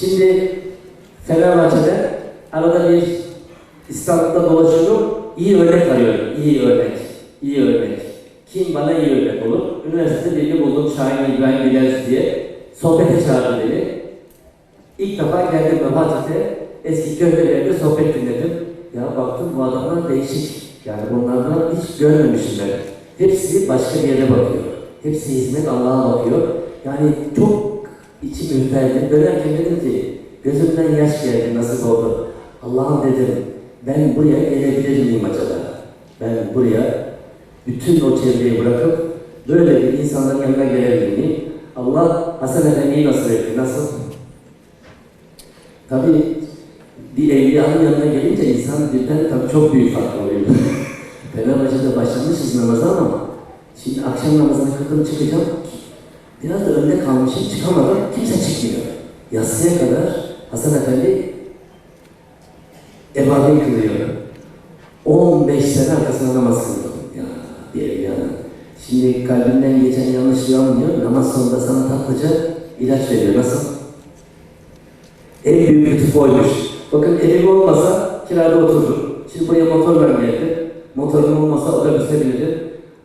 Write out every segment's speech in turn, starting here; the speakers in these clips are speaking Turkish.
Şimdi Fenerbahçe'de arada bir İstanbul'da dolaşıyorum. İyi örnek arıyorum. İyi örnek. İyi örnek. Kim bana iyi örnek olur? Üniversitede birini buldum. Şahin İbrahim Bilal diye. Sohbete çağırdı beni. İlk defa geldim Fatih'te. Eski köylerde sohbet dinledim. Ya baktım bu adamlar değişik. Yani bunlardan hiç görmemişim ben. Hepsi başka bir yere bakıyor. Hepsi hizmet Allah'a bakıyor. Yani ürperdi. Dönerken dedim ki gözümden yaş geldi nasıl oldu. Allah'ım dedim ben buraya gelebilir miyim acaba? Ben buraya bütün o çevreyi bırakıp böyle bir insanların yanına gelebilir miyim? Allah Hasan Efendi'yi nasıl etti? Nasıl? Tabii bir evliyanın yanına gelince insan birden tabii çok büyük fark oluyor. Fenerbahçe'de başlamışız namaza ama şimdi akşam namazına kıldım çıkacağım. Biraz da önde kalmışım çıkamadım kimse çıkmıyor. Yatsıya kadar Hasan Efendi ebadet kılıyor. 15 sene arkasına namaz kıldım. Ya bir evliyanın. Şimdi kalbinden geçen yanlışlığı anlıyor. Namaz sonunda sana tatlıca ilaç veriyor. Nasıl? En büyük lütuf oymuş. Bakın evim olmasa kirada otururum. Şimdi buraya motor vermeyeydi. Motorum olmasa otobüste binirdim.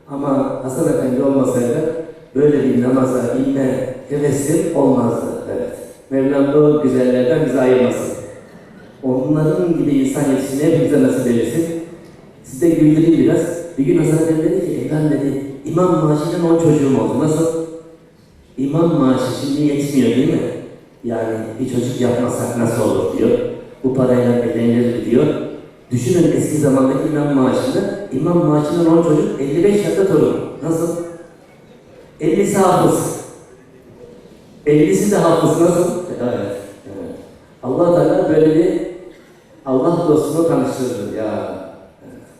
Ama Hasan Efendi olmasaydı böyle bir namaza inme hevesim olmazdı. Evet. Mevlam o güzellerden bizi ayırmasın. Onların gibi insan yetiştirmeyi hepimize nasip eylesin. Size güldüreyim biraz. Bir gün Hasan Efendi dedi ki, "E ben dedi, imam maaşıyla on çocuğum oldu. Nasıl? İmam maaşı şimdi yetmiyor değil mi? Yani bir çocuk yapmasak nasıl olur diyor. Bu parayla evlenir diyor. Düşünün eski zamandaki imam maaşını, imam maaşından 10 çocuk 55 yaşında torun. Nasıl? 50'si hafız. 50'si de hafız nasıl? Evet. evet. Allah Teala böyle bir Allah dostunu tanıştırdı ya.